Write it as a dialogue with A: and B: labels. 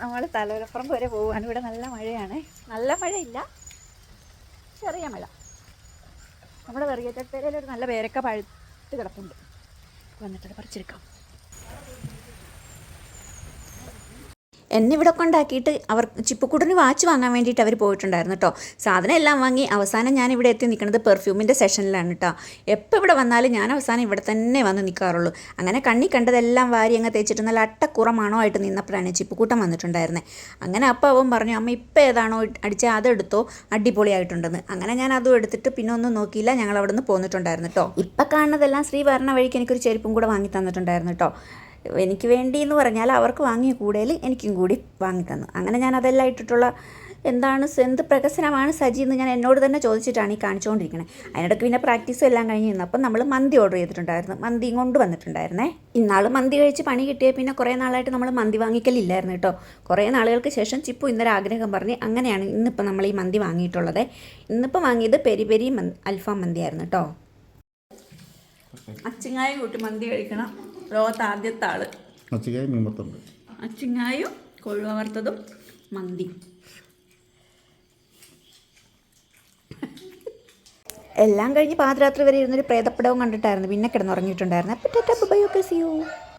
A: നമ്മൾ തലവരപ്പുറം വരെ പോവാണ്. ഇവിടെ നല്ല മഴയാണ്. നല്ല മഴയില്ല. ചെറിയ മഴ. നമ്മുടെ വെറിയച്ചട്ടയിൽ ഒരു നല്ല പേരക്ക പഴുത്ത് കിടപ്പുണ്ട്. വന്നിട്ടത് പറിച്ചെടുക്കാം.
B: എന്നെ ഇവിടെ കൊണ്ടാക്കിയിട്ട് അവർ ചിപ്പുക്കുട്ടന് വാച്ച് വാങ്ങാൻ വേണ്ടിയിട്ട് അവർ പോയിട്ടുണ്ടായിരുന്നു കേട്ടോ സാധനം എല്ലാം വാങ്ങി അവസാനം ഞാൻ ഇവിടെ എത്തി നിൽക്കുന്നത് പെർഫ്യൂമിന്റെ സെഷനിലാണ് കേട്ടോ എപ്പോൾ ഇവിടെ വന്നാലും ഞാൻ അവസാനം ഇവിടെ തന്നെ വന്ന് നിൽക്കാറുള്ളൂ. അങ്ങനെ കണ്ണി കണ്ടതെല്ലാം വാരി അങ്ങ് തേച്ചിട്ട് നല്ല അട്ടക്കുറമാണോ ആയിട്ട് നിന്നപ്പോഴാണ് ചിപ്പുക്കൂട്ടം വന്നിട്ടുണ്ടായിരുന്നത് അങ്ങനെ അപ്പോൾ അവൻ പറഞ്ഞു അമ്മ ഇപ്പോൾ ഏതാണോ അടിച്ച് അതെടുത്തോ അടിപൊളിയായിട്ടുണ്ടെന്ന് അങ്ങനെ ഞാൻ അതും എടുത്തിട്ട് പിന്നെ ഒന്നും നോക്കിയില്ല. ഞങ്ങൾ അവിടെ നിന്ന് പോന്നിട്ടുണ്ടായിരുന്നു കേട്ടോ ഇപ്പം കാണുന്നതെല്ലാം ശ്രീ വരണ വഴിക്ക് എനിക്കൊരു ചെരുപ്പും കൂടെ വാങ്ങി തന്നിട്ടുണ്ടായിരുന്നു കേട്ടോ എനിക്ക് വേണ്ടി എന്ന് പറഞ്ഞാൽ അവർക്ക് വാങ്ങിയ കൂടുതൽ എനിക്കും കൂടി വാങ്ങി തന്നു അങ്ങനെ ഞാൻ അതെല്ലാം ഇട്ടിട്ടുള്ള എന്താണ് എന്ത് പ്രകസനമാണ് സജി എന്ന് ഞാൻ എന്നോട് തന്നെ ചോദിച്ചിട്ടാണ് ഈ കാണിച്ചുകൊണ്ടിരിക്കുന്നത് അതിനിടയ്ക്ക് പിന്നെ പ്രാക്ടീസും എല്ലാം കഴിഞ്ഞ് നിന്നപ്പം നമ്മൾ മന്തി ഓർഡർ ചെയ്തിട്ടുണ്ടായിരുന്നു. മന്തി കൊണ്ട് വന്നിട്ടുണ്ടായിരുന്നേ. ഇന്നാൾ മന്തി കഴിച്ച് പണി കിട്ടിയ പിന്നെ കുറേ നാളായിട്ട് നമ്മൾ മന്തി വാങ്ങിക്കലില്ലായിരുന്നു കേട്ടോ. കുറേ നാളുകൾക്ക് ശേഷം ചിപ്പു ഇന്നൊരു ആഗ്രഹം പറഞ്ഞ് അങ്ങനെയാണ് ഇന്നിപ്പോൾ നമ്മൾ ഈ മന്തി വാങ്ങിയിട്ടുള്ളത്. ഇന്നിപ്പോൾ വാങ്ങിയത് പെരി പെരി മന്തി അൽഫാം മന്തിയായിരുന്നു കേട്ടോ.
A: അച്ചിങ്ങായ കൂട്ടി മന്തി കഴിക്കണം. ലോകത്ത് ആദ്യത്തെ ആൾ
C: അച്ചിക്കായി മീൻപത്തുണ്ട്
A: അച്ചിങ്ങായും കൊഴുവ വറുത്തതും മന്തി.
B: എല്ലാം കഴിഞ്ഞ് പാതിരാത്രി വരെ ഇരുന്നൊരു പ്രേതപ്പടവും കണ്ടിട്ടായിരുന്നു. പിന്നെ കിടന്നുറങ്ങിയിട്ടുണ്ടായിരുന്നു. അപ്പോൾ tata bye okay see you.